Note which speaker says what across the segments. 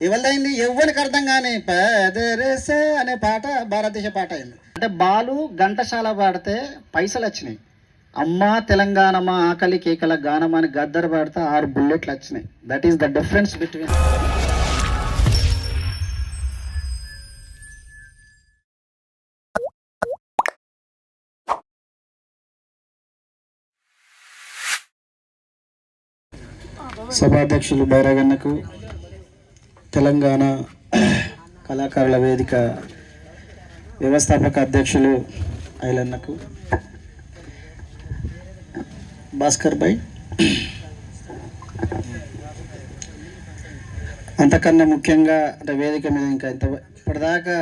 Speaker 1: ఎవరిదైంది ఎవరికి అర్థం కానీ పెదరేసే అనే పాట భారతదేశ పాట అయింది అంటే బాలు ఘంటసాల పాడితే పైసలు వచ్చినాయి. అమ్మ తెలంగాణ మా ఆకలి కేకల గానం అని గద్దరు పాడితే ఆరు బుల్లెట్లు వచ్చినాయి. That is the difference between సభాధ్యక్షులు బైరాగన్నకు తెలంగాణ కళాకారుల వేదిక వ్యవస్థాపక అధ్యక్షులు ఐలన్నకు. భాస్కర్ భాయ్ అంతకన్నా ముఖ్యంగా అంటే వేదిక మీద ఇంకా ఇంత ఇప్పటిదాకా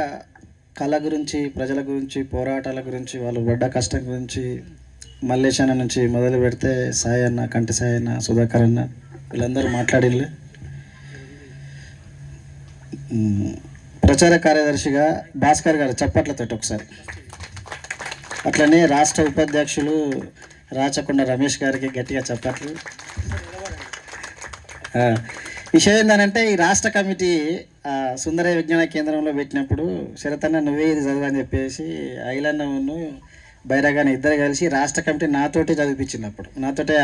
Speaker 1: కళ గురించి ప్రజల గురించి పోరాటాల గురించి వాళ్ళు పడ్డ కష్టం గురించి మల్లేశాన నుంచి మొదలు పెడితే సాయి అన్న కంటి సాయన్న అన్న సుధాకర్ అన్న వీళ్ళందరూ మాట్లాడిల్లు. ప్రచార కార్యదర్శిగా భాస్కర్ గారు చప్పట్లతో ఒకసారి. అట్లనే రాష్ట్ర ఉపాధ్యక్షులు రాచకొండ రమేష్ గారికి గట్టిగా చప్పట్లు. విషయం ఏంటంటే ఈ రాష్ట్ర కమిటీ ఆ, సుందరయ్య విజ్ఞాన కేంద్రంలో పెట్టినప్పుడు శరతన్న నువ్వే ఇది చదువు అని చెప్పేసి ఐలన్నను బైరాగాని ఇద్దరు కలిసి రాష్ట్ర కమిటీ నాతోటే చదివిపించింది అప్పుడు. నాతోటే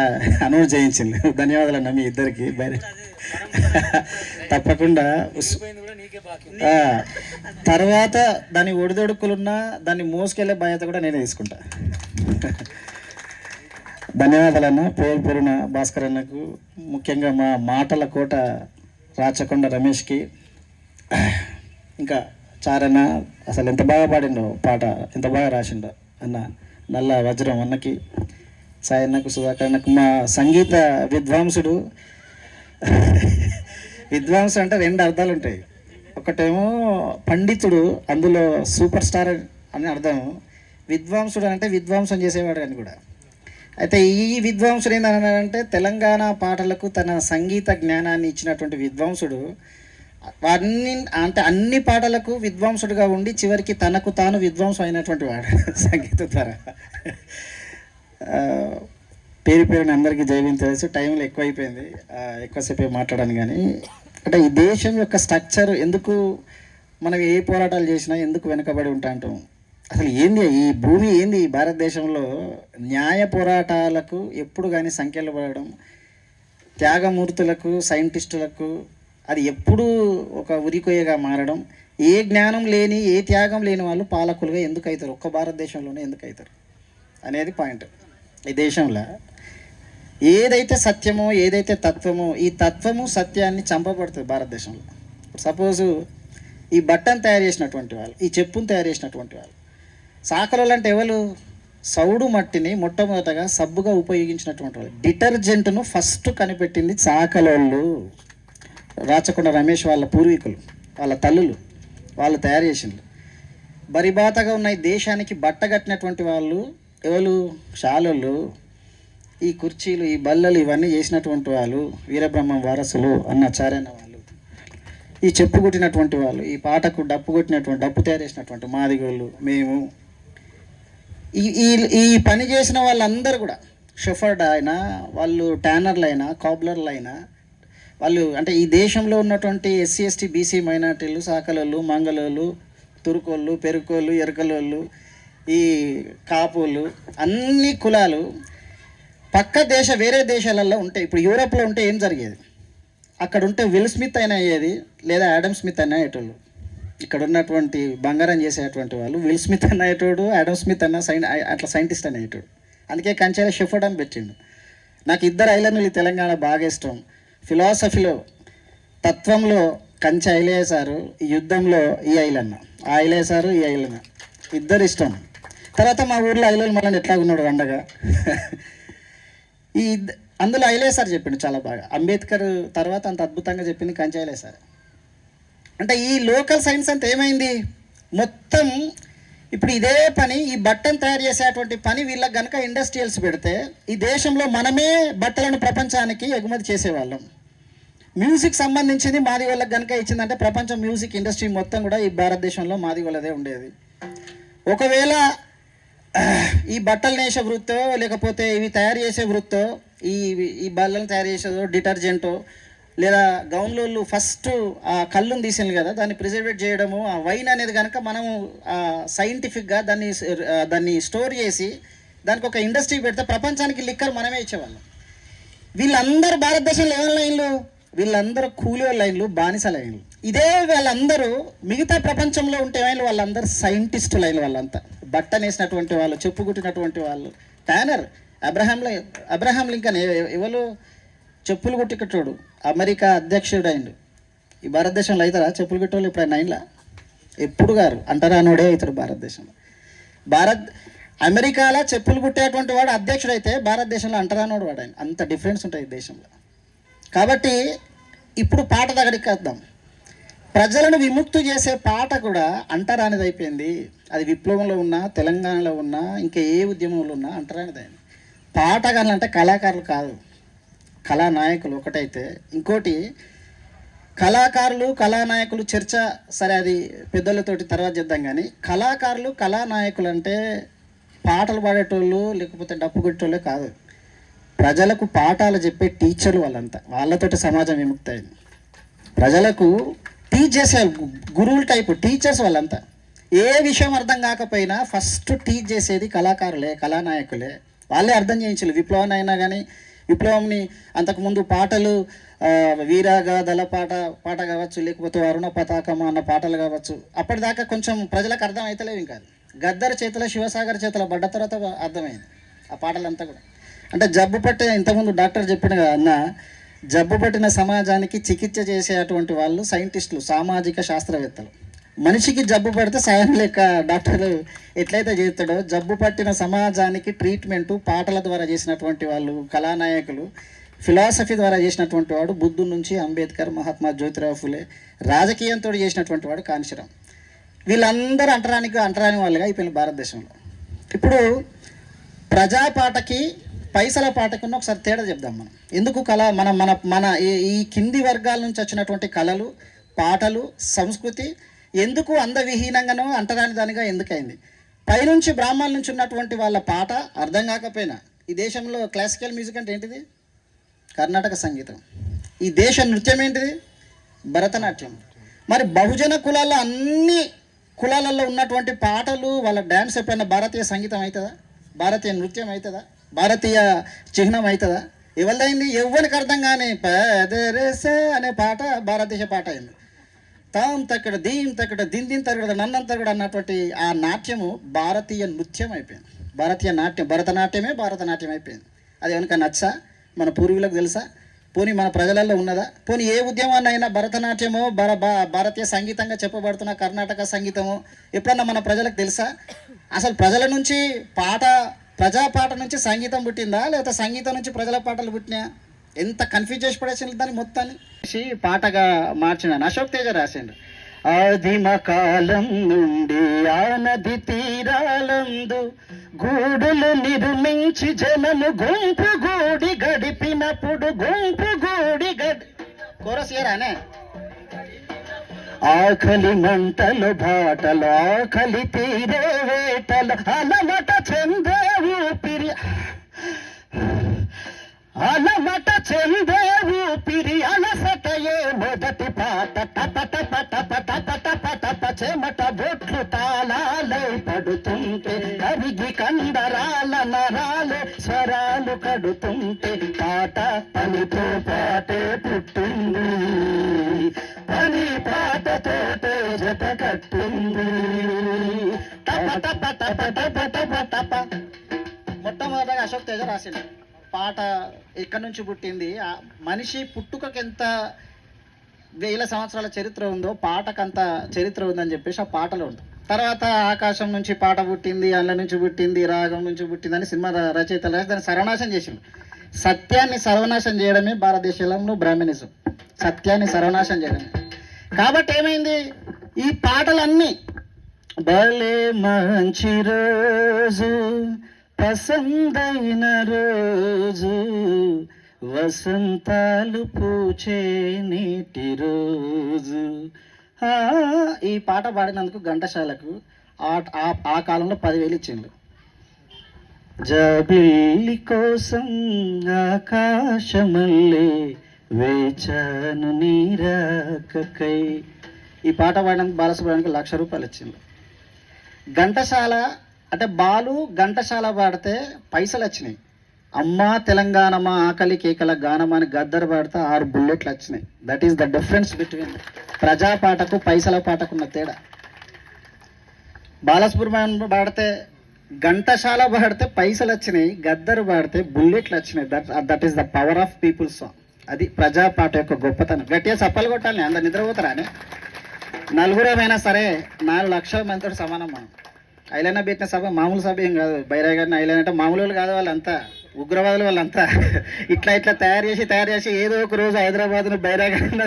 Speaker 1: అనౌన్స్ చేయించింది. ధన్యవాదాలు అన్న మీ ఇద్దరికి బైరా తప్పకుండా తర్వాత దాని ఒడిదొడుకులున్నా దాన్ని మోసుకెళ్ళే బాధ్యత కూడా నేనే తీసుకుంటా. ధన్యవాదాలు అన్న పేరు పేరున భాస్కర్ అన్నకు ముఖ్యంగా మా మాటల కోట రాచకొండ రమేష్కి. ఇంకా చారన్న అసలు ఎంత బాగా పాడిండో పాట ఎంత బాగా రాసిండో అన్న నల్ల వజ్రం అన్నకి సాయి అన్నకు సుధాకర్ అన్నకు మా సంగీత విద్వాంసుడు. విద్వాంసుడు అంటే రెండు అర్థాలు ఉంటాయి ఒకటేమో పండితుడు అందులో సూపర్ స్టార్ అని అర్థం. విద్వాంసుడు అంటే విద్వాంసం చేసేవాడు అని కూడా. అయితే ఈ విద్వాంసుడు ఏంటంటే తెలంగాణ పాటలకు తన సంగీత జ్ఞానాన్ని ఇచ్చినటువంటి విద్వాంసుడు అన్ని అంటే అన్ని పాటలకు విద్వాంసుడుగా ఉండి చివరికి తనకు తాను విద్వాంసం అయినటువంటి వాడు సంగీత ద్వారా. ఆ, పేరు పేరుని అందరికీ జైవింగ్ తెలుసు. టైంలో ఎక్కువైపోయింది. ఎక్కువసేపు మాట్లాడాను కానీ అంటే ఈ దేశం యొక్క స్ట్రక్చర్ ఎందుకు మనం ఏ పోరాటాలు చేసినా ఎందుకు వెనుకబడి ఉంటా అంటాం? అసలు ఏంది ఈ భూమి ఏంది ఈ భారతదేశంలో న్యాయ పోరాటాలకు ఎప్పుడు కానీ సంఖ్యలు పడడం? త్యాగమూర్తులకు సైంటిస్టులకు అది ఎప్పుడూ ఒక ఉరికొయ్యగా మారడం? ఏ జ్ఞానం లేని ఏ త్యాగం లేని వాళ్ళు పాలకులుగా ఎందుకు అవుతారు ఒక్క భారతదేశంలోనే ఎందుకు అవుతారు అనేది పాయింట్. ఈ దేశంలో ఏదైతే సత్యమో ఏదైతే తత్వమో ఈ తత్వము సత్యాన్ని చంపబడుతుంది భారతదేశంలో. సపోజు ఈ బట్టను తయారు చేసినటువంటి వాళ్ళు ఈ చెప్పును తయారు చేసినటువంటి వాళ్ళు. సాకలు అంటే ఎవరు? సౌడు మట్టిని మొట్టమొదటగా సబ్బుగా ఉపయోగించినటువంటి వాళ్ళు. డిటర్జెంట్ను ఫస్ట్ కనిపెట్టింది చాకలోళ్ళు రాచకొండ రమేష్ వాళ్ళ పూర్వీకులు వాళ్ళ తల్లులు వాళ్ళు తయారు చేసిండ్రు. బరిబాతగా ఉన్న ఈ దేశానికి బట్ట కట్టినటువంటి వాళ్ళు ఎవరు? షాలోళ్ళు. ఈ కుర్చీలు ఈ బల్లలు ఇవన్నీ చేసినటువంటి వాళ్ళు వీరబ్రహ్మం వారసులు అన్నాచార్యన్న వాళ్ళు. ఈ చెప్పు కొట్టినటువంటి వాళ్ళు ఈ పాటకు డప్పు కొట్టినటువంటి డప్పు తయారు చేసినటువంటి మాదిగోళ్ళు మేము. ఈ ఈ ఈ పని చేసిన వాళ్ళందరూ కూడా షెఫర్డ్ అయినా వాళ్ళు ట్యానర్లు అయినా కాబ్లర్లు అయినా వాళ్ళు అంటే ఈ దేశంలో ఉన్నటువంటి ఎస్సీ ఎస్టీ బీసీ మైనార్టీలు సాకలోళ్ళు మంగళోళ్ళు తురుకోళ్ళు పెరుకోళ్ళు ఎరకలోళ్ళు ఈ కాపులు అన్ని కులాలు పక్క దేశ వేరే దేశాలలో ఉంటే ఇప్పుడు యూరోప్లో ఉంటే ఏం జరిగేది? అక్కడ ఉంటే విల్ స్మిత్ అయినా అయ్యేది లేదా యాడమ్ స్మిత్ అయినా అయ్యేటోళ్ళు. ఇక్కడ ఉన్నటువంటి బంగారం చేసేటువంటి వాళ్ళు విల్ స్మిత్ అన్న అయ్యేటోడు యాడమ్ స్మిత్ అన్న సైన్ అట్లా సైంటిస్ట్ అని అయ్యేటోడు. అందుకే కంచెల షెఫర్డ్ అని పెట్టిండు. నాకు ఇద్దరు ఐలన్నులు తెలంగాణ బాగా ఇష్టం. ఫిలాసఫీలో తత్వంలో కంచె ఐలేసారు ఈ యుద్ధంలో ఈ ఐలన్న ఆ ఐలేసారు ఈ ఐలన్న ఇద్దరు ఇష్టం. తర్వాత మా ఊర్లో ఐలలు మళ్ళీ ఎట్లా ఉన్నాడు అండగా ఈ అందులో ఐలే సార్ చెప్పిండు చాలా బాగా. అంబేద్కర్ తర్వాత అంత అద్భుతంగా చెప్పింది కంచె ఐలేసార్ అంటే ఈ లోకల్ సైన్స్ అంతా ఏమైంది? మొత్తం ఇప్పుడు ఇదే పని ఈ బట్టను తయారు చేసేటువంటి పని వీళ్ళకి గనక ఇండస్ట్రియల్స్ పెడితే ఈ దేశంలో మనమే బట్టలను ప్రపంచానికి ఎగుమతి చేసేవాళ్ళం. మ్యూజిక్ సంబంధించింది మాది వాళ్ళకి కనుక ఇచ్చిందంటే ప్రపంచం మ్యూజిక్ ఇండస్ట్రీ మొత్తం కూడా ఈ భారతదేశంలో మాది వాళ్ళదే ఉండేది. ఒకవేళ ఈ బట్టలు నేసే వృత్తో లేకపోతే ఇవి తయారు చేసే వృత్తో ఈ ఈ బల్లలను తయారు చేసేదో డిటర్జెంటో లేదా గౌన్లోళ్ళు ఫస్ట్ ఆ కళ్ళును తీసింది కదా దాన్ని ప్రిజర్వేట్ చేయడము ఆ వైన్ అనేది కనుక మనం సైంటిఫిక్గా దాన్ని దాన్ని స్టోర్ చేసి దానికి ఒక ఇండస్ట్రీ పెడితే ప్రపంచానికి లిక్కర్ మనమే ఇచ్చేవాళ్ళం. వీళ్ళందరూ భారతదేశంలో ఏమైనా లైన్లు? వీళ్ళందరూ కూలి లైన్లు బానిస లైన్లు. ఇదే వాళ్ళందరూ మిగతా ప్రపంచంలో ఉంటే వాళ్ళందరూ సైంటిస్టులు అయిన వాళ్ళంతా. బట్టనేసినటువంటి వాళ్ళు చెప్పు కుట్టినటువంటి వాళ్ళు. ట్యానర్ అబ్రహాం లై- అబ్రహాం లింకన్ ఎవరు చెప్పులు కుట్టికట్టాడు? అమెరికా అధ్యక్షుడు అయిండు ఈ భారతదేశంలో అవుతారా చెప్పులు కుట్టేవాళ్ళు ఇప్పుడు ఆయన అయినలా? ఎప్పుడు గారు అంటరానోడే అవుతాడు భారతదేశంలో. భారత్ అమెరికాలో చెప్పులు కుట్టేటువంటి వాడు అధ్యక్షుడైతే భారతదేశంలో అంటరానోడు వాడు ఆయన అంత డిఫరెన్స్ ఉంటుంది ఈ దేశంలో. కాబట్టి ఇప్పుడు పాట దగ్గరికి వద్దాం. ప్రజలను విముక్తి చేసే పాట కూడా అంటరానిదైపోయింది. అయిపోయింది అది విప్లవంలో ఉన్నా తెలంగాణలో ఉన్నా ఇంకా ఏ ఉద్యమంలో ఉన్నా అంటరానిదైంది. పాటగాళ్ళు అంటే కళాకారులు కాదు. కళానాయకులు ఒకటైతే. ఇంకోటి కళాకారులు కళానాయకులు చర్చ సరే అది పెద్దలతోటి తర్వాత చేద్దాం కానీ కళాకారులు కళానాయకులు అంటే పాటలు పాడేటోళ్ళు లేకపోతే డప్పు కొట్టేటోళ్ళే కాదు. ప్రజలకు పాఠాలు చెప్పే టీచర్లు వాళ్ళంతా. వాళ్ళతోటి సమాజం విముక్తి అయింది ప్రజలకు టీచ్ చేసే గురువుల టైపు టీచర్స్ వాళ్ళంతా. ఏ విషయం అర్థం కాకపోయినా ఫస్ట్ టీచ్ చేసేది కళాకారులే కళానాయకులే. వాళ్ళే అర్థం చేయించాలి. విప్లవం అయినా కానీ విప్లవంని అంతకుముందు పాటలు ఆ, దళపాట పాట పాట కావచ్చు లేకపోతే అరుణ పతాకం అన్న పాటలు కావచ్చు అప్పటిదాకా కొంచెం ప్రజలకు అర్థం అవుతలేవు ఇంకా. గద్దర్ చేతిలో శివసాగర్ చేతిలో పడ్డ తర్వాత అర్థమైంది. ఆ పాటలంతా కూడా. అంటే జబ్బు పట్టే ఇంతకుముందు డాక్టర్ చెప్పిన కదా అన్న జబ్బు పట్టిన సమాజానికి చికిత్స చేసేటువంటి వాళ్ళు సైంటిస్టులు సామాజిక శాస్త్రవేత్తలు. మనిషికి జబ్బు పడితే సాయం లేక డాక్టర్లు ఎట్లయితే చేస్తాడో జబ్బు పట్టిన సమాజానికి ట్రీట్మెంట్ పాటల ద్వారా చేసినటువంటి వాళ్ళు కళానాయకులు ఫిలాసఫీ ద్వారా చేసినటువంటి వాడు బుద్ధు నుంచి అంబేద్కర్ మహాత్మా జ్యోతిరావు ఫులే రాజకీయంతో చేసినటువంటి వాడు కాంశీరామ్ వీళ్ళందరూ అంటరానికి అంటరాని వాళ్ళుగా అయిపోయిన భారతదేశంలో. ఇప్పుడు ప్రజాపాటకి పైసల పాటకున్న ఒకసారి తేడా చెప్దాం మనం. ఎందుకు కళ? మన మన మన ఈ- ఈ కింది వర్గాల నుంచి వచ్చినటువంటి కళలు పాటలు సంస్కృతి ఎందుకు అందవిహీనంగానో అంటరాని దానిగా ఎందుకైంది? పైనుంచి బ్రాహ్మణుల నుంచి ఉన్నటువంటి వాళ్ళ పాట అర్థం కాకపోయినా ఈ దేశంలో క్లాసికల్ మ్యూజిక్ అంటే ఏంటిది? కర్ణాటక సంగీతం. ఈ దేశ నృత్యం ఏంటిది? భరతనాట్యం. మరి బహుజన కులాల్లో అన్ని కులాలలో ఉన్నటువంటి పాటలు వాళ్ళ డ్యాన్స్ ఎప్పుడైనా భారతీయ సంగీతం అవుతుందా? భారతీయ నృత్యం అవుతుందా? భారతీయ చిహ్నం అవుతుందా? ఎవరిదైంది? ఎవరికి అర్థం కానీ పదరేసే అనే పాట భారతదేశ పాట అయింది. తాం తక్కడ దీం తక్కడ దీన్ దీన్ తగ్గడ నన్నం తగ్గడ అన్నటువంటి ఆ నాట్యము భారతీయ నృత్యం అయిపోయింది. భారతీయ నాట్యం భరతనాట్యమే భారతనాట్యం అయిపోయింది. అది ఎవరికైనా నచ్చా? మన పూర్వీకులకు తెలుసా? పోనీ మన ప్రజలలో ఉన్నదా? పోనీ ఏ ఉద్యమాన్ని అయినా భరతనాట్యమో భర భారతీయ సంగీతంగా చెప్పబడుతున్న కర్ణాటక సంగీతము ఎప్పుడన్నా మన ప్రజలకు తెలుసా? అసలు ప్రజల నుంచి పాట ప్రజా పాట నుంచి సంగీతం పుట్టిందా? లేకపోతే సంగీతం నుంచి ప్రజల పాటలు పుట్టినా? ఎంత కన్ఫ్యూజ్ చేసి పడేసింది దాన్ని మొత్తాన్ని? పాటగా మార్చినాను అశోక్ తేజ రాసిండు ఆదిమ కాలం నుండి ఆ నది తీరాలందు గూడులు నిర్మించి జనము గుంపు గూడి గడిపినప్పుడు గుంపు గూడి గడి కోరసీయరానే? ఆకలి మంటలు బాటలు ఆకలి తీరే వేటలు అలమట చెందే ఊపిరి. అలమట చెందే ఊపిరి అలసటయే మొదటి పాట. టప పట పట పట పట టప బొట్లు తాళాలై పడుతుంటే కరిగి కండరాల నరాలు స్వరాలు కడుతుంటే మొట్టమొదటిగా అశోక్ తేజ రాసిండు పాట ఎక్కడి నుంచి పుట్టింది? మనిషి పుట్టుకకి ఎంత వేల సంవత్సరాల చరిత్ర ఉందో పాటకంత చరిత్ర ఉందని చెప్పేసి ఆ పాటలో ఉంది తర్వాత ఆకాశం నుంచి పాట పుట్టింది అందులో నుంచి పుట్టింది రాగం నుంచి పుట్టిందని సినిమా రచయితలు రాసి దాన్ని సర్వనాశం చేసింది సత్యాన్ని సర్వనాశం చేయడమే భారతదేశంలో బ్రాహ్మణిజం. సత్యాన్ని సర్వనాశం చేయడమే. కాబట్టి ఏమైంది? ఈ పాటలన్నీ. భలే మంచి రోజు పసందైన రోజు వసంతాలు పూచే నీటి రోజు. ఈ పాట పాడినందుకు ఘంటశాలకు ఆ ఆ- ఆ కాలంలో పదివేలు ఇచ్చిండు జాబిల్లి కోసం ఆకాశమల్లే వేచాను నీరాకకై. ఈ పాట పాడడానికి బాలసుబ్రహ్మణ్యానికి లక్ష రూపాయలు వచ్చింది ఘంటసాల అంటే బాలు ఘంటసాల పాడితే పైసలు వచ్చినాయి. అమ్మా తెలంగాణమా ఆకలి కేకల గానమా అని గద్దరు పాడితే ఆరు బుల్లెట్లు వచ్చినాయి. That is the difference between ప్రజా పాటకు పైసల పాటకున్న తేడా. బాలసుబ్రహ్మణ్యం పాడితే ఘంటసాల పాడితే పైసలు వచ్చినాయి గద్దరు పాడితే బుల్లెట్లు వచ్చినాయి. That that is the power of people song అది ప్రజా పాట యొక్క గొప్పతనం. గట్టిగా చప్పలు కొట్టాలి అందరు నిద్రపోతారా అని? నలుగురమైనా సరే నాలుగు లక్షల మందితో సమానం మనం. ఐలైనా పెట్టిన సభ మామూలు సభ ఏం కాదు. బైరాగారిని ఐలైన అంటే మామూలు వాళ్ళు కాదు వాళ్ళంతా. ఉగ్రవాదులు వాళ్ళంతా. ఇట్లా ఇట్లా తయారు చేసి తయారు చేసి ఏదో ఒక రోజు హైదరాబాద్ను బైరాగన్న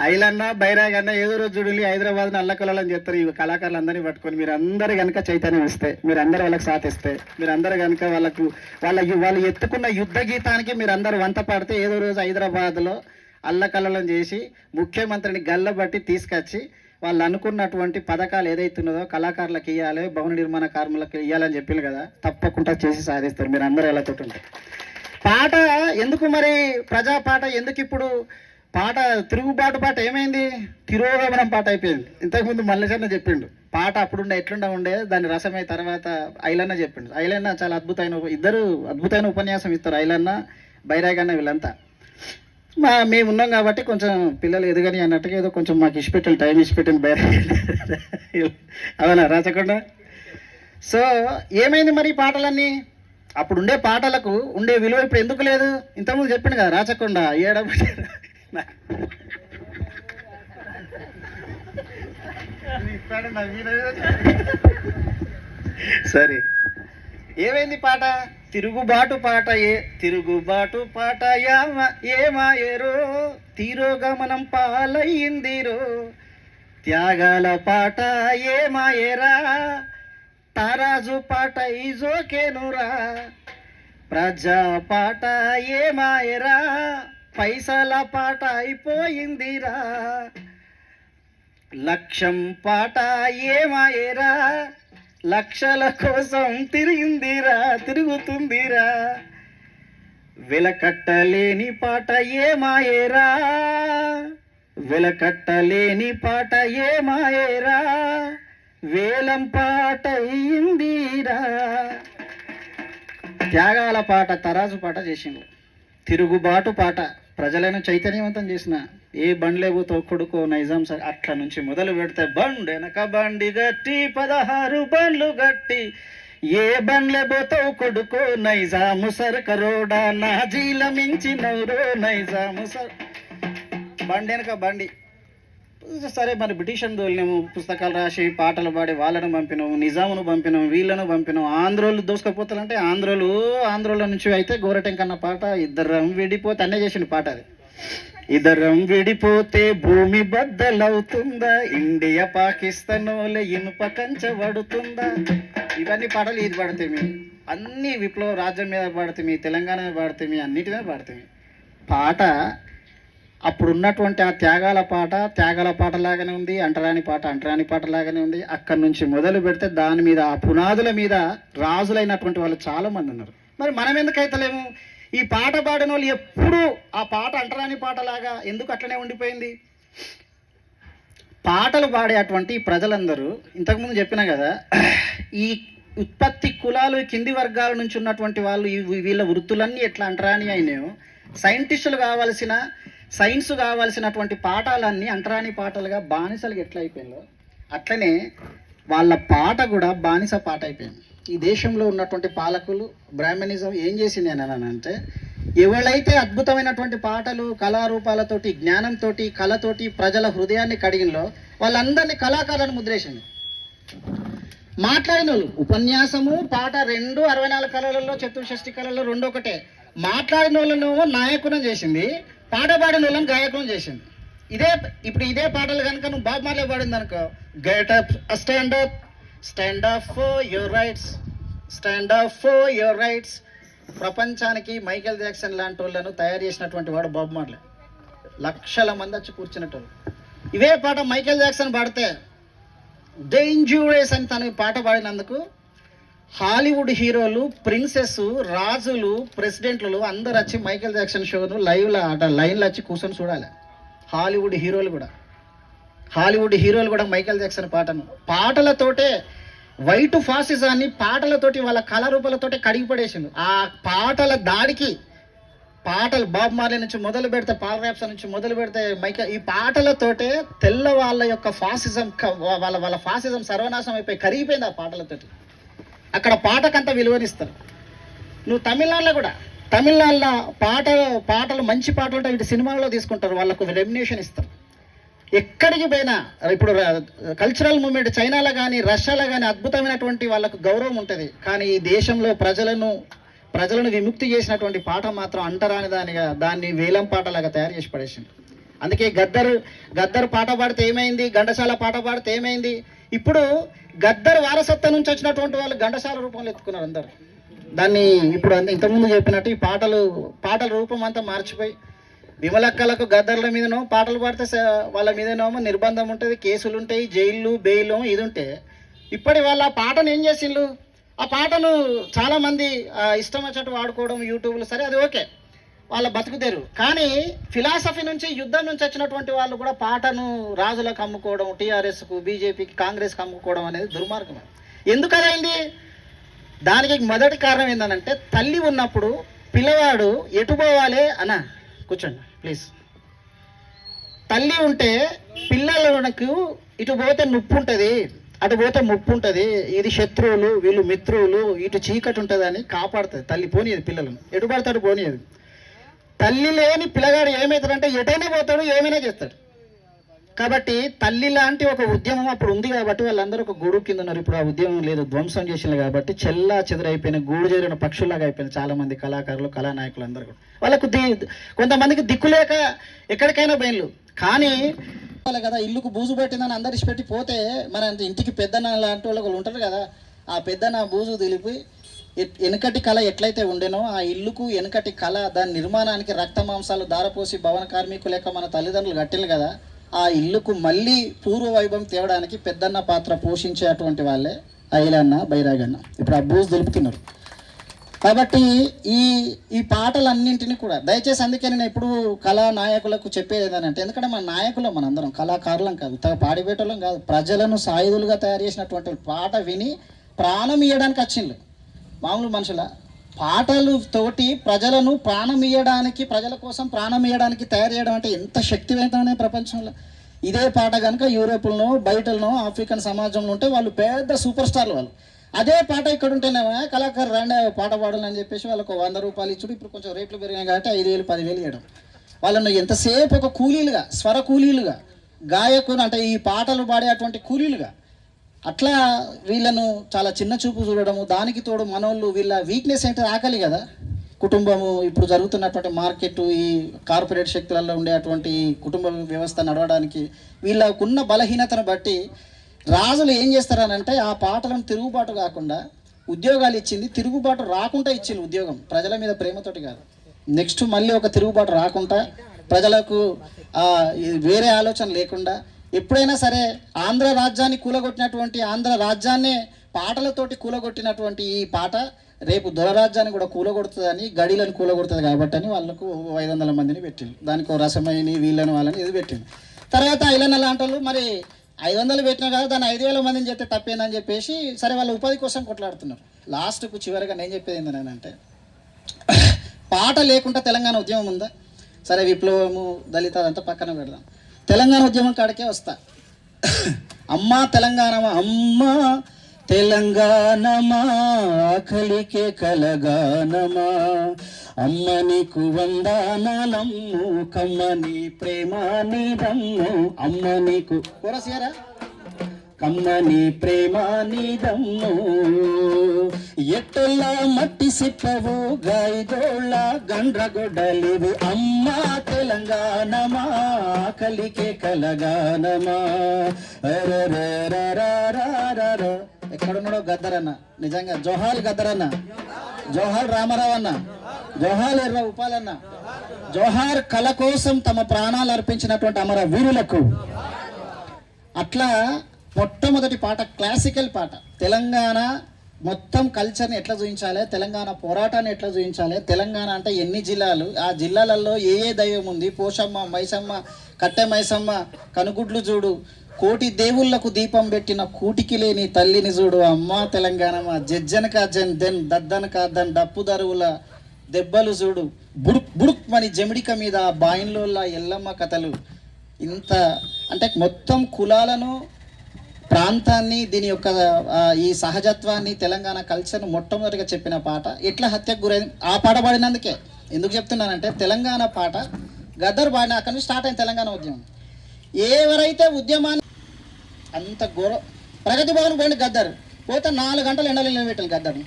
Speaker 1: ఐలన్నా బైరాగన్న ఏదో రోజు చూడండి హైదరాబాద్ను అల్లకలని చెప్తారు. ఈ కళాకారులు అందరినీ పట్టుకొని మీరు అందరు కనుక చైతన్యం ఇస్తే మీరు అందరు వాళ్ళకి సాధిస్తే మీరు అందరు కనుక వాళ్ళకు వాళ్ళ వాళ్ళు ఎత్తుకున్న యుద్ధ గీతానికి మీరు అందరు వంత పాడితే ఏదో రోజు హైదరాబాద్లో అల్లకల్లం చేసి ముఖ్యమంత్రిని గల్లబట్టి తీసుకొచ్చి వాళ్ళు అనుకున్నటువంటి పథకాలు ఏదైతున్నదో కళాకారులకు ఇవ్వాలి భవన నిర్మాణ కార్మికులకు ఇవ్వాలని చెప్పింది కదా. తప్పకుండా చేసి సాధిస్తారు. మీరు అందరూ ఎలా తోటి పాట ఎందుకు మరి ప్రజా పాట ఎందుకు ఇప్పుడు పాట తిరుగుబాటు పాట ఏమైంది? తిరోగమనం పాట అయిపోయింది. ఇంతకుముందు మల్లెసన్న చెప్పిండు పాట అప్పుడుండే ఎట్లుండ ఉండే దాని రసమై తర్వాత ఐలన్న చెప్పిండు. ఐలన్న చాలా అద్భుతమైన ఇద్దరు అద్భుతమైన ఉపన్యాసం ఇస్తారు ఐలన్న బైరాగన్న వీళ్ళంతా. మా మేము ఉన్నాం కాబట్టి కొంచెం పిల్లలు ఎదగని అన్నట్టుగా ఏదో కొంచెం మాకు ఇచ్చిపెట్టాలి టైం ఇచ్చిపెట్టాను బయట అవునా రాచకుండా సో ఏమైంది మరి పాటలన్నీ? అప్పుడు ఉండే పాటలకు ఉండే విలువ ఇప్పుడు ఎందుకు లేదు? ఇంతకుముందు చెప్పిండు కదా రాచకుండా ఏడ సరే. ఏమైంది పాట? తిరుగుబాటు పాట ఏ తిరుగుబాటు పాట ఏమాయరో? తిరోగమనం పాలయ్యిందిరో? త్యాగాల పాట ఏమాయరా? తారాజు పాట ఇజోకేనురా? ప్రజా పాట ఏమాయరా? పైసల పాట అయిపోయిందిరా? లక్ష్యం పాట ఏమాయరా? లక్షల కోసం తిరిగిందిరా తిరుగుతుందిరా. వెలకట్టలేని పాట ఏ మాయేరా? వెలకట్టలేని పాట ఏమాయేరా వేలం పాట అయ్యిందిరా. త్యాగాల పాట తరాజు పాట చేసిండు. తిరుగుబాటు పాట. ప్రజలను చైతన్యవంతం చేసిన ఏ బండ్లే పోతో కొడుకో నైజాం సార్ అట్లా నుంచి మొదలు పెడితే బండ్ వెనక బండి గట్టి పదహారు బండ్లు గట్టి. ఏ బండ్లేబోతో కొడుకో నైజాము సరకరోడా? కరోడా నాజీల మించి నైజాము సర్ బండి వెనక బండి. సరే మరి బ్రిటిష్ తోలినాము పుస్తకాలు రాసి పాటలు పాడి వాళ్ళను పంపినాము నిజామును పంపినాము వీళ్ళను పంపినాము. ఆంధ్రోలు దోసుకపోతారంటే ఆంధ్రోలు ఆంధ్రోల నుంచి అయితే గోరటెంకన్న పాట ఇద్దరం విడిపోతే అన్నీ చేసిన పాట అది. ఇద్దరం విడిపోతే భూమి బద్దలవుతుందా? ఇండియా పాకిస్తాన్ ఇనుప కంచబడుతుందా ఇవన్నీ పాటలు ఇది పడతాయి అన్ని విప్లవ రాజ్యం మీద పడతాయి తెలంగాణ మీద పడతాయి అన్నిటి మీద పాడితే పాట అప్పుడు ఉన్నటువంటి ఆ త్యాగాల పాట త్యాగాల పాట లాగానే ఉంది అంటరాని పాట అంటరాని పాట లాగానే ఉంది. అక్కడి నుంచి మొదలు పెడితే దాని మీద ఆ పునాదుల మీద రాజులైనటువంటి వాళ్ళు చాలా మంది ఉన్నారు. మరి మనం ఎందుకైతలేము ఈ పాట పాడిన వాళ్ళు ఎప్పుడూ ఆ పాట అంటరాని పాట లాగా ఎందుకు అట్లనే ఉండిపోయింది? పాటలు పాడేటువంటి ప్రజలందరూ ఇంతకుముందు చెప్పిన కదా ఈ ఉత్పత్తి కులాలు కింది వర్గాల నుంచి ఉన్నటువంటి వాళ్ళు వీళ్ళ వృత్తులన్నీ ఎట్లా అంటరాని అయినాయో సైంటిస్టులు కావాల్సిన సైన్స్ కావాల్సినటువంటి పాఠాలన్నీ అంటరాని పాటలుగా బానిసలు ఎట్లా అయిపోయిందో అట్లనే వాళ్ళ పాట కూడా బానిస పాట అయిపోయింది. ఈ దేశంలో ఉన్నటువంటి పాలకులు బ్రాహ్మణిజం ఏం చేసింది అని అంటే ఎవరైతే అద్భుతమైనటువంటి పాటలు కళారూపాలతోటి జ్ఞానంతో కళతోటి ప్రజల హృదయాన్ని కడిగినలో వాళ్ళందరినీ కళాకారులను ముద్రేసింది. మాట్లాడిన వాళ్ళు ఉపన్యాసము పాట రెండు అరవై నాలుగు కళలలో చతుర్షష్టి కళలో రెండు ఒకటే. మాట్లాడిన వాళ్ళను నాయకులను చేసింది పాట పాడిన వాళ్ళని గాయకులను చేసింది. ఇదే ఇప్పుడు ఇదే పాటలు కనుక నువ్వు బాబు మార్లే పాడింది అనుకో get up stand up stand up for your rights stand up for your rights ప్రపంచానికి మైకేల్ జాక్సన్ లాంటి వాళ్ళను తయారు చేసినటువంటి వాడు బాబు మార్లే. లక్షల మంది వచ్చి కూర్చున్నట్టు ఇవే పాట మైకేల్ జాక్సన్ పాడితే డేంజరస్ అని తను పాట పాడినందుకు హాలీవుడ్ హీరోలు ప్రిన్సెస్ రాజులు ప్రెసిడెంట్లు అందరు వచ్చి మైకేల్ జాక్సన్ షోను లైవ్లో అట లైన్లో వచ్చి కూర్చొని చూడాలి. హాలీవుడ్ హీరోలు కూడా. హాలీవుడ్ హీరోలు కూడా మైకేల్ జాక్సన్ పాటను. పాటలతోటే వైట్ ఫాసిజాన్ని పాటలతోటి వాళ్ళ కళారూపాలతోటి కడిగి పడేసిండు. ఆ పాటల దాడికి పాటలు బాబ్ మార్లీ నుంచి మొదలు పెడితే పాల్ ర్యాప్స్ నుంచి మొదలు పెడితే మైక ఈ పాటలతోటే తెల్ల వాళ్ళ యొక్క ఫాసిజం వాళ్ళ వాళ్ళ ఫాసిజం సర్వనాశనం అయిపోయి కరిగిపోయింది ఆ పాటలతోటి. అక్కడ పాటకంత విలువనిస్తారు. నువ్వు తమిళనాడులో కూడా తమిళనాడులో పాట పాటలు మంచి పాటలు ఉంటే వీటి సినిమాల్లో తీసుకుంటారు వాళ్ళకు రెమ్యునేషన్ ఇస్తారు. ఎక్కడికి పోయినా ఇప్పుడు కల్చరల్ మూమెంట్ చైనాలో కానీ రష్యాలో కానీ అద్భుతమైనటువంటి వాళ్ళకు గౌరవం ఉంటుంది. కానీ ఈ దేశంలో ప్రజలను ప్రజలను విముక్తి చేసినటువంటి పాట మాత్రం అంటరాని దానిగా దాన్ని వేలం పాటలాగా తయారు చేసి పడేసింది అందుకే గద్దరు గద్దరు పాట పాడితే ఏమైంది? ఘంటసాల పాట పాడితే ఏమైంది? ఇప్పుడు గద్దర్ వారసత్వం నుంచి వచ్చినటువంటి వాళ్ళు ఘంటసాల రూపంలో ఎత్తుకున్నారు అందరు. దాన్ని ఇప్పుడు ఇంతకుముందు చెప్పినట్టు ఈ పాటలు పాటల రూపం అంతా మార్చిపోయి విమలక్కలకు గద్దర్ల మీదనో పాటలు పాడితే వాళ్ళ మీదనో నిర్బంధం ఉంటుంది కేసులు ఉంటాయి జైళ్ళు బెయిలు ఇది ఉంటే. ఇప్పటి వాళ్ళ ఆ పాటను ఏం చేసిండ్రు? ఆ పాటను చాలామంది ఇష్టం వచ్చినట్టు వాడుకోవడం యూట్యూబ్లో సరే అది ఓకే. వాళ్ళ బతుకుతారు. కానీ ఫిలాసఫీ నుంచి యుద్ధం నుంచి వచ్చినటువంటి వాళ్ళు కూడా పాటను రాజులకు అమ్ముకోవడం టీఆర్ఎస్కు బీజేపీకి కాంగ్రెస్కి అమ్ముకోవడం అనేది దుర్మార్గం ఎందుకు అదైంది దానికి మొదటి కారణం ఏంటంటే తల్లి ఉన్నప్పుడు పిల్లవాడు ఎటు పోవాలి అన్న కూర్చోండి ప్లీజ్. తల్లి ఉంటే పిల్లలకు ఇటు పోతే నొప్పి ఉంటుంది అటు పోతే ముప్పు ఉంటుంది ఇది శత్రువులు వీళ్ళు మిత్రువులు ఇటు చీకటి ఉంటుంది అని కాపాడుతుంది తల్లి పోనీయదు పిల్లలను. ఎటు పడతాడు పోనీయదు. తల్లి లేని పిల్లగాడు ఏమవుతాడంటే ఎటైనా పోతాడు ఏమైనా చేస్తాడు. కాబట్టి తల్లి లాంటి ఒక ఉద్యమం అప్పుడు ఉంది కాబట్టి వాళ్ళందరూ ఒక గూడు కింద ఉన్నారు. ఇప్పుడు ఆ ఉద్యమం లేదు ధ్వంసం చేసింది కాబట్టి చెల్లా చెదరైపోయిన గూడు చేరిన పక్షుల్లాగా అయిపోయిన చాలా మంది కళాకారులు కళానాయకులు అందరూ కూడా. వాళ్ళకు ది కొంతమందికి దిక్కులేక ఎక్కడికైనా బయలు కానీ కదా ఇల్లుకు బూజు పెట్టిందని అందరిసి పెట్టి పోతే మన ఇంటికి పెద్దన లాంటి వాళ్ళు ఒకళ్ళు ఉంటారు కదా ఆ పెద్దన బూజు తెలిపి వెనకటి కళ ఎట్లయితే ఉండేనో ఆ ఇల్లుకు వెనకటి కళ దాని నిర్మాణానికి రక్త మాంసాలు దారపోసి భవన కార్మికులు లేక మన తల్లిదండ్రులు కట్టిలు కదా ఆ ఇల్లుకు మళ్ళీ పూర్వ వైభవం తేవడానికి పెద్దన్న పాత్ర పోషించే అటువంటి వాళ్ళే ఐలన్న బైరాగన్న. ఇప్పుడు ఆ బూజు దులుపుతున్నారు. కాబట్టి ఈ ఈ పాటలన్నింటినీ కూడా దయచేసి అందుకే నేను ఎప్పుడు కళా నాయకులకు చెప్పేది ఏంటంటే ఎందుకంటే మన నాయకులం మనందరం కళాకారులం కాదు తగ పాడిపేటోళ్ళం కాదు ప్రజలను సాయుధులుగా తయారు చేసినటువంటి పాట విని ప్రాణం ఇవ్వడానికి వచ్చిండ్రు మామూలు మనుషుల పాటలు తోటి ప్రజలను ప్రాణం ఇయ్యడానికి ప్రజల కోసం ప్రాణం ఇయ్యడానికి తయారు చేయడం అంటే ఎంత శక్తివంతమైన ప్రపంచంలో. ఇదే పాట కనుక యూరోప్లో బయటలో ఆఫ్రికన్ సమాజంలో ఉంటే వాళ్ళు పెద్ద సూపర్ స్టార్లు వాళ్ళు. అదే పాట ఇక్కడ ఉంటేనేమో కళాకారు రండి పాట పాడాలని చెప్పేసి వాళ్ళకు వంద రూపాయలు ఇచ్చుడు. ఇప్పుడు కొంచెం రేట్లు పెరిగినాయి కాబట్టి ఐదు వేలు పదివేలు ఇవ్వడం వాళ్ళను ఎంతసేపు ఒక కూలీలుగా స్వర కూలీలుగా గాయకులు అంటే ఈ పాటలు పాడేటువంటి కూలీలుగా అట్లా వీళ్ళను చాలా చిన్న చూపు చూడడము దానికి తోడు మనోళ్ళు వీళ్ళ వీక్నెస్ ఏంటో ఆకలి కదా. కుటుంబము ఇప్పుడు జరుగుతున్నటువంటి మార్కెట్ ఈ కార్పొరేట్ శక్తులలో ఉండేటువంటి కుటుంబ వ్యవస్థ నడవడానికి వీళ్ళకున్న బలహీనతను బట్టి రాజులు ఏం చేస్తారనంటే ఆ పాటలను తిరుగుబాటు కాకుండా ఉద్యోగాలు ఇచ్చింది తిరుగుబాటు రాకుండా ఇచ్చింది ఉద్యోగం ప్రజల మీద ప్రేమతోటి కాదు. నెక్స్ట్ మళ్ళీ ఒక తిరుగుబాటు రాకుండా ప్రజలకు వేరే ఆలోచన లేకుండా ఎప్పుడైనా సరే ఆంధ్ర రాజ్యాన్ని కూలగొట్టినటువంటి ఆంధ్ర రాజ్యాన్నే పాటలతోటి కూలగొట్టినటువంటి ఈ పాట రేపు దొరరాజ్యాన్ని కూడా కూలగొడుతుందని గడిలను కూలగొడుతుంది కాబట్టి అని వాళ్ళకు ఐదు వందల మందిని పెట్టింది దానికి రసమైన వీళ్ళని వాళ్ళని ఇది పెట్టింది తర్వాత ఐలన్న లాంటి మరి ఐదు వందలు పెట్టినా కదా దాన్ని ఐదు వేల మందిని చెప్తే తప్పేందని చెప్పేసి సరే వాళ్ళ ఉపాధి కోసం కొట్లాడుతున్నారు. లాస్ట్కు చివరిగా నేను చెప్పేది ఏంటంటే పాట లేకుండా తెలంగాణ ఉద్యమం ఉందా? సరే విప్లవము దళిత అదంతా పక్కన పెడదాం. తెలంగాణ ఉద్యమం కాడికే వస్తా. అమ్మా తెలంగాణమా అమ్మా తెలంగాణమా ఆకలికే కలగానమా. అమ్మ నీకు వందానాలమ్ము కమ్మని ప్రేమ నీదమ్ము అమ్మ నీకు కొరసేరా కమ్మని ప్రేమ నీదమ్ము. ఎట్టుల మట్టి సిప్పవు గైదోళ్ళ గండ్రగొడ్డలివు. అమ్మా తెలంగాణమా కలికే కలగానమా. ఎక్కడున్నాడో గద్దరన్న. నిజంగా జోహాల్ గద్దరన్న. జోహార్ రామారావు అన్న జోహాల్ ఎర్ర ఉపాలన్న. జోహార్ కళ కోసం తమ ప్రాణాలు అర్పించినటువంటి అమర వీరులకు అట్లా మొట్టమొదటి పాట క్లాసికల్ పాట. తెలంగాణ మొత్తం కల్చర్ని ఎట్లా చూపించాలి తెలంగాణ పోరాటాన్ని ఎట్లా చూపించాలి తెలంగాణ అంటే ఎన్ని జిల్లాలు? ఆ జిల్లాలలో ఏ ఏ దైవం ఉంది? పోషమ్మ మైసమ్మ కట్టె మైసమ్మ కనుగుడ్లు చూడు. కోటి దేవుళ్ళకు దీపం పెట్టిన కూటికి లేని తల్లిని చూడు. అమ్మ తెలంగాణమ్మ జజ్జన కాజన్ దెన్ దద్దన దన్ డప్పు దరువుల దెబ్బలు చూడు. బుడుక్ బుడుక్ మని జమిడిక మీద బాయిన్లోళ్ళ ఎల్లమ్మ కథలు. ఇంత అంటే మొత్తం కులాలను ప్రాంతాన్ని దీని యొక్క ఈ సహజత్వాన్ని తెలంగాణ కల్చర్ను మొట్టమొదటిగా చెప్పిన పాట ఎట్లా హత్యకు గురైంది ఆ పాట పాడినందుకే. ఎందుకు చెప్తున్నానంటే తెలంగాణ పాట గద్దర్ పాడిన అక్కడి నుంచి స్టార్ట్ అయింది తెలంగాణ ఉద్యమం. ఎవరైతే ఉద్యమాన్ని అంత ఘోర ప్రగతి భవన్ పోయింది గద్దర్ పోతే నాలుగు గంటలు ఎండలు నిలబెట్టాలి గద్దర్ని.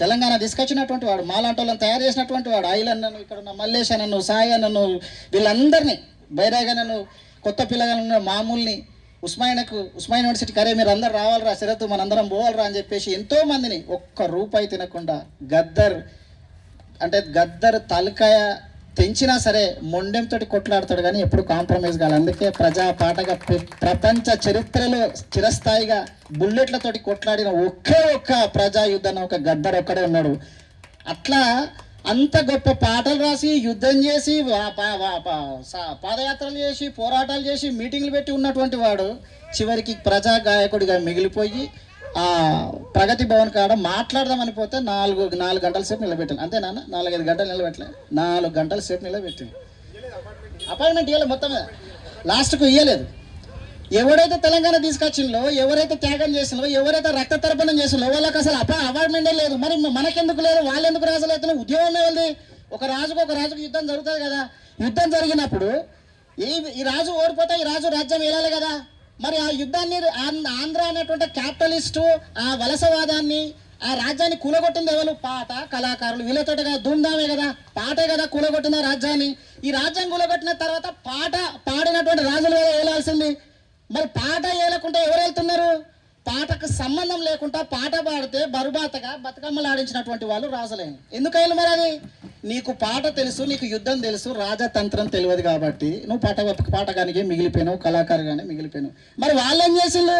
Speaker 1: తెలంగాణ తీసుకొచ్చినటువంటి వాడు మాలాంటి తయారు చేసినటువంటి వాడు ఆయిల్ ఇక్కడ ఉన్న మల్లేశ్ అన్నను సాయి అన్నను వీళ్ళందరినీ బైరాగ్ అన్నను కొత్త ఉన్న మామూల్ని ఉస్మాయినకు ఉస్మానియా యూనివర్సిటీ అరే మీరు అందరు రావాలరా శరత్ మనందరం పోవాలరా అని చెప్పేసి ఎంతో మందిని ఒక్క రూపాయి తినకుండా గద్దర్ అంటే గద్దర్ తలకాయ తెంచినా సరే మొండెంతో కొట్లాడతాడు కానీ ఎప్పుడు కాంప్రమైజ్ కాదు అందుకే ప్రజా పాటగా ప్ర- ప్రపంచ చరిత్రలో చిరస్థాయిగా బుల్లెట్లతోటి కొట్లాడిన ఒకే ఒక్క ప్రజా యుద్ధన ఒక గద్దర్ ఒక్కడే ఉన్నాడు. అట్లా అంత గొప్ప పాటలు రాసి యుద్ధం చేసి పాదయాత్రలు చేసి పోరాటాలు చేసి మీటింగ్లు పెట్టి ఉన్నటువంటి వాడు చివరికి ప్రజా గాయకుడిగా మిగిలిపోయి ఆ ప్రగతి భవన్ కాడ మాట్లాడదామని పోతే నాలుగు నాలుగు గంటల సేపు నిలబెట్టాను అంతే నాన్న? నాలుగైదు గంటలు నిలబెట్టలే. నాలుగు గంటల సేపు నిలబెట్టింది అపాయింట్మెంట్ ఇవ్వలేదు మొత్తం లాస్ట్కు ఇవ్వలేదు ఎవడైతే తెలంగాణ తీసుకొచ్చిందో ఎవరైతే త్యాగం చేసినో ఎవరైతే రక్త తర్పణం చేసినో వాళ్ళకి అసలు అపా అపాయింట్మెంటే లేదు. మరి మనకెందుకు లేదు? వాళ్ళెందుకు రాజులు అయితే ఉద్యోగం వెళ్ళి ఒక రాజుకు ఒక రాజుకు యుద్ధం జరుగుతుంది కదా. యుద్ధం జరిగినప్పుడు ఈ ఈ రాజు ఓడిపోతే ఈ రాజు రాజ్యం వెళ్ళాలి కదా? మరి ఆ యుద్ధాన్ని ఆంధ్ర ఆంధ్ర అనేటువంటి క్యాపిటలిస్టు ఆ వలసవాదాన్ని ఆ రాజ్యాన్ని కూలగొట్టింది ఎవరు? పాట కళాకారులు. వీళ్ళతో కదా ధూమ్ధామే కదా. పాటే కదా కూలగొట్టిన రాజ్యాన్ని. ఈ రాజ్యం కూలగొట్టిన తర్వాత పాట పాడినటువంటి రాజులు కదా మరి పాట ఏలకుంటే ఎవరు వెళ్తున్నారు? పాటకు సంబంధం లేకుండా పాట పాడితే బరుబాతగా బతుకమ్మలు ఆడించినటువంటి వాళ్ళు రాజులేను. ఎందుకైనా మరి అది? నీకు పాట తెలుసు నీకు యుద్ధం తెలుసు రాజతంత్రం తెలియదు కాబట్టి నువ్వు పాట పాటగానికి మిగిలిపోయినావు కళాకారుగానే మిగిలిపోయినావు. మరి వాళ్ళు ఏం చేసిండు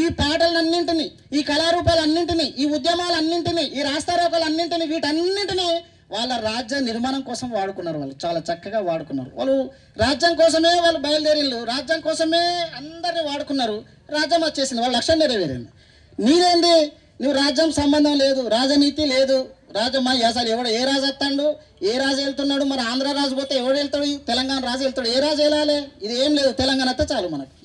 Speaker 1: ఈ పాటలన్నింటినీ ఈ కళారూపాలన్నింటినీ ఈ ఉద్యమాలన్నింటినీ ఈ రాస్తారోకాలన్నింటినీ వీటన్నింటినీ వాళ్ళ రాజ్య నిర్మాణం కోసం వాడుకున్నారు వాళ్ళు. చాలా చక్కగా వాడుకున్నారు. వాళ్ళు రాజ్యం కోసమే వాళ్ళు బయలుదేరిళ్ళు. రాజ్యం కోసమే అందరిని వాడుకున్నారు. రాజ్యం వచ్చేసింది. వాళ్ళ లక్ష్యం నెరవేరింది. నీదేంది నువ్వు రాజ్యం సంబంధం లేదు రాజనీతి లేదు. రాజమ్మ అసలు ఎవడు ఏ రాజు వస్తాడు ఏ రాజు వెళ్తున్నాడు? మరి ఆంధ్ర రాజు పోతే ఎవడు వెళ్తాడు? తెలంగాణ రాజు వెళ్తాడు. ఏ రాజు వెళ్ళాలి? ఇది ఏం లేదు. తెలంగాణ వస్తే చాలు మనకు.